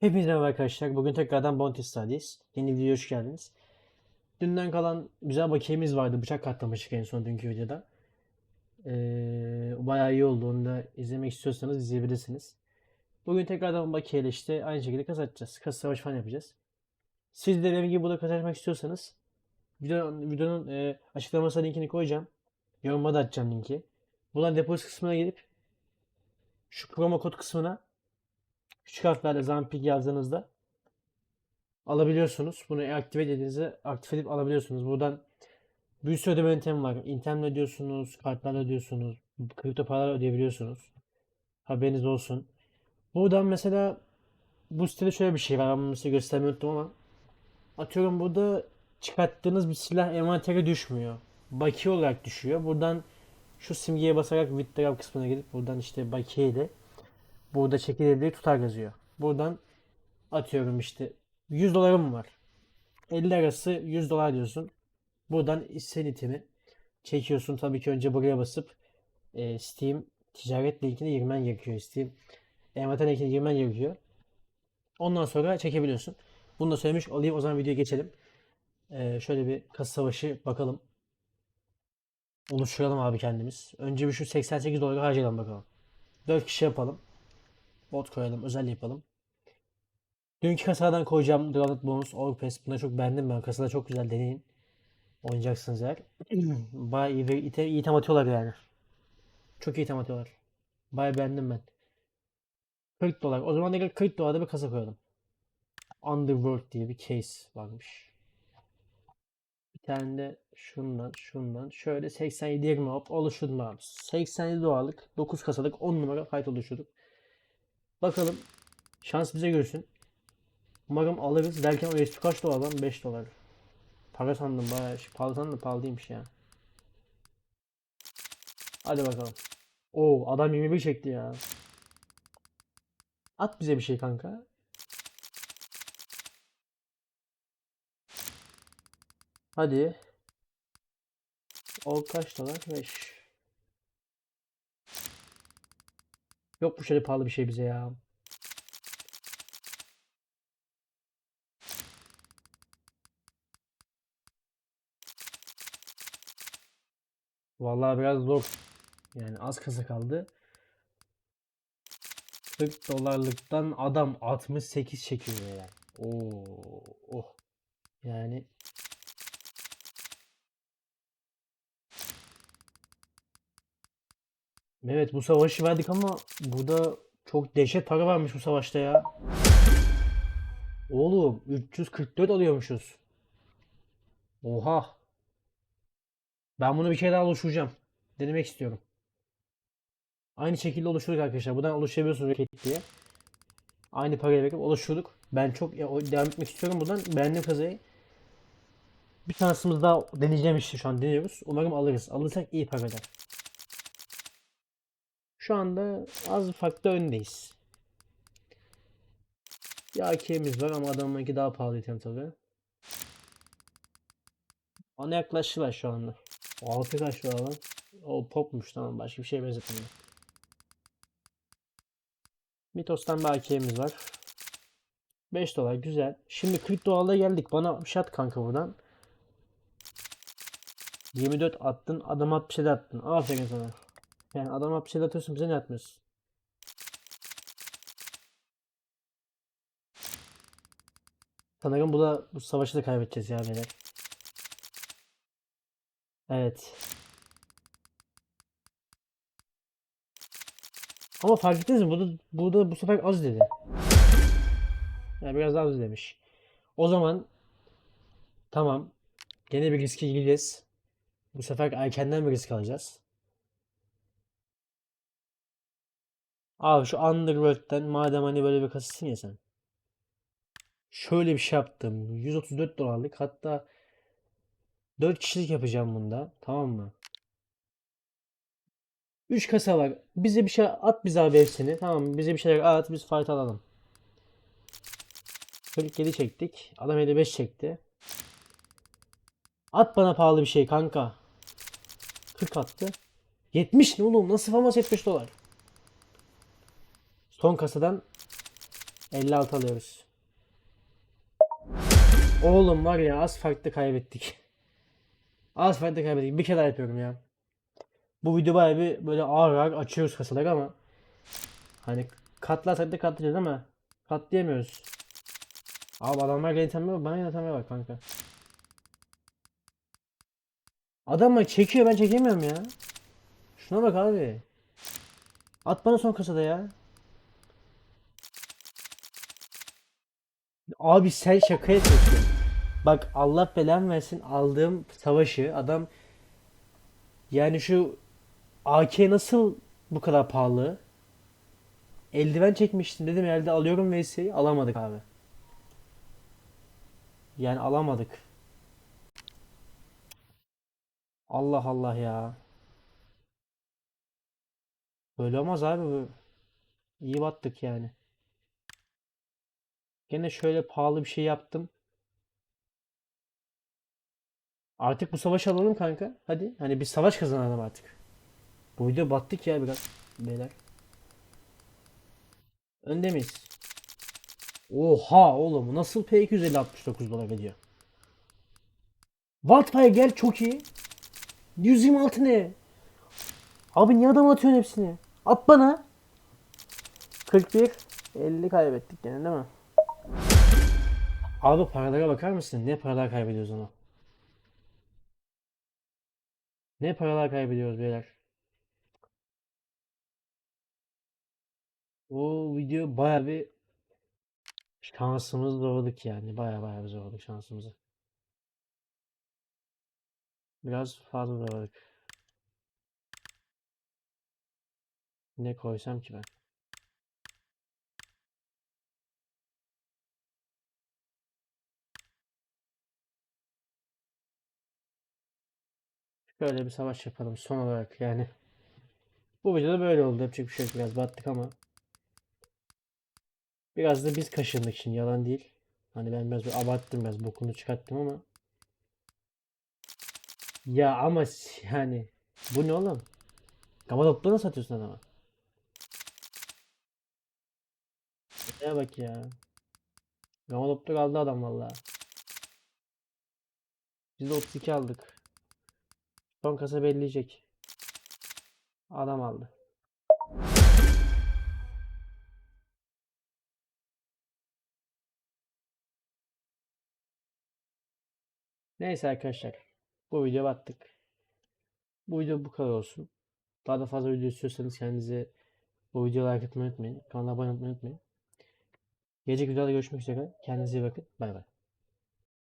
Hepinize merhaba arkadaşlar. Bugün tekrardan Bounty Studies. Yeni videoya hoş geldiniz. Dünden kalan güzel bakiyemiz vardı. Bıçak katlamıştık en son dünkü videoda. Ee, bayağı iyi oldu. Onu da izlemek istiyorsanız izleyebilirsiniz. Bugün tekrardan bakiyeyle işte aynı şekilde kasa atacağız. Kasa savaşı falan yapacağız. Siz de benim gibi burada kasa açmak istiyorsanız videonun, videonun e, açıklamasına linkini koyacağım. Yoruma da atacağım linki. Buradan depozit kısmına gelip şu promo kod kısmına küçük harflerle Zampik yazdığınızda alabiliyorsunuz. Bunu aktive dediğinizde aktif edip alabiliyorsunuz. Buradan bir sürü ödeme yöntemi var. İnternet ödüyorsunuz, kartlarla ödüyorsunuz, kripto paralar ödeyebiliyorsunuz. Haberiniz olsun. Buradan mesela bu sitede şöyle bir şey var. Ben bunu size göstermeyi unuttum ama atıyorum burada çıkarttığınız bir silah envantere düşmüyor. Bakiye olarak düşüyor. Buradan şu simgeye basarak withdraw kısmına gelip buradan işte bakiye ile Burada çekilirliği tutar yazıyor. Buradan atıyorum işte 100 dolarım var. 50 arası 100 dolar diyorsun. Buradan isteyen itemi çekiyorsun. Tabii ki önce buraya basıp e, Steam ticaret linkine girmen gerekiyor. Steam envanter linkine girmen gerekiyor. Ondan sonra çekebiliyorsun. Bunu da söylemiş olayım. O zaman videoya geçelim. E, şöyle bir kasa savaşı bakalım. Oluşturalım abi kendimiz. Önce bir şu 88 doları harcayalım bakalım. 4 kişi yapalım. Bot koyalım, özel yapalım. Dünkü kasadan koyacağım Dragonite Bonus, Orpes. Bunları çok beğendim ben. Kasada çok güzel deneyin. Oynayacaksınız eğer. Bayağı iyi, iyi, iyi tam atıyorlar yani. Çok iyi tam atıyorlar. Bayağı beğendim ben. 40 dolar. O zaman da 40 dolarda bir kasa koyalım. Underworld diye bir case varmış. Bir tane de şundan, şundan. Şöyle 87 20 hop oluşturdum abi. 87 dolarlık, 9 kasalık 10 numara fight oluşturduk. Bakalım. Şans bize görsün. Umarım alırız. Derken o USP kaç dolar lan? 5 dolar. Para sandım bayağı. şey- Pahalı sandım da pahalı değilmiş ya. Hadi bakalım. Oo adam 21 çekti ya. At bize bir şey kanka. Hadi. O kaç dolar? 5. Yok bu şöyle pahalı bir şey bize ya. Vallahi biraz zor. Yani az kasa kaldı. 40 dolarlıktan adam 68 çekiyor yani. Oo, oh. Yani Evet bu savaşı verdik ama burada çok dehşet para varmış bu savaşta ya. Oğlum 344 alıyormuşuz. Oha. Ben bunu bir kere daha oluşturacağım. Denemek istiyorum. Aynı şekilde oluşturduk arkadaşlar. Buradan oluşturabiliyorsunuz roket diye. Aynı parayı verip oluşturduk. Ben çok devam etmek istiyorum buradan. Beğendim kazayı. Bir tanesimiz daha deneyeceğim işte şu an deniyoruz. Umarım alırız. Alırsak iyi para eder. Şu anda az farklı öndeyiz. Bir AK'miz var ama adamınki daha pahalı item tabi. Ona yaklaştılar şu anda. O altı kaç lira lan? O popmuş tamam başka bir şey benzetmiyor. Mitos'tan bir AK'miz var. 5 dolar güzel. Şimdi 40 dolarla geldik. Bana bir şey at kanka buradan. 24 attın. Adam 67 attın. Aferin sana. Yani adam 67 atıyorsun bize ne atmıyorsun? Sanırım bu da bu savaşı da kaybedeceğiz ya beyler. Evet. Ama fark ettiniz mi? Burada, burada bu sefer az dedi. Yani biraz daha az demiş. O zaman tamam. Gene bir riske gireceğiz. Bu sefer erkenden bir risk alacağız. Abi şu Underworld'den madem hani böyle bir kasasın ya sen. Şöyle bir şey yaptım. 134 dolarlık hatta 4 kişilik yapacağım bunda. Tamam mı? 3 kasa var. Bize bir şey at bize abi hepsini. Tamam? Bize bir şeyler at biz fight alalım. 47 çektik. Adam 55 çekti. At bana pahalı bir şey kanka. 40 attı. 70 ne oğlum? Nasıl famas 75 dolar? Son kasadan 56 alıyoruz. Oğlum var ya az farklı kaybettik. Az farklı kaybettik. Bir kere daha yapıyorum ya. Bu video bayağı bir böyle ağır ağır açıyoruz kasaları ama hani katlarsak da katlayacağız ama katlayamıyoruz. Abi adamlar yönetemeye bak, bana yönetemeye bak kanka. Adamlar çekiyor ben çekemiyorum ya. Şuna bak abi. At bana son kasada ya. Abi sen şaka yapıyorsun. Bak Allah belamı versin aldığım savaşı adam yani şu AK nasıl bu kadar pahalı? Eldiven çekmiştim dedim elde alıyorum VS'yi alamadık abi. Yani alamadık. Allah Allah ya. Böyle olmaz abi. İyi battık yani. Gene şöyle pahalı bir şey yaptım. Artık bu savaşı alalım kanka. Hadi. Hani bir savaş kazanalım artık. Bu video battık ya biraz. Beyler. Önde miyiz? Oha oğlum nasıl P250 69 dolar ediyor? Wildfire gel çok iyi. 126 ne? Abi niye adam atıyorsun hepsini? At bana. 41 50 kaybettik gene değil mi? Abi paralara bakar mısın? Ne paralar kaybediyoruz ama. Ne paralar kaybediyoruz beyler. O video baya bir şansımızı zorladık yani. Baya baya bir zorladık şansımızı. Biraz fazla zorladık. Ne koysam ki ben? Şöyle bir savaş yapalım son olarak yani. Bu videoda böyle oldu. Yapacak bir şey yok. Biraz battık ama. Biraz da biz kaşındık şimdi yalan değil. Hani ben biraz bir abarttım biraz bokunu çıkarttım ama. Ya ama yani bu ne oğlum? Kapadokya nasıl satıyorsun adama? Ya bak ya. Gamadop'ta kaldı adam valla. Biz de 32 aldık. Son kasa belleyecek. Adam aldı. Neyse arkadaşlar. Bu video battık. Bu video bu kadar olsun. Daha da fazla video istiyorsanız kendinize bu videoyu like etmeyi unutmayın. Kanala abone olmayı unutmayın. Gelecek videoda görüşmek üzere. Kendinize iyi bakın. Bay bay.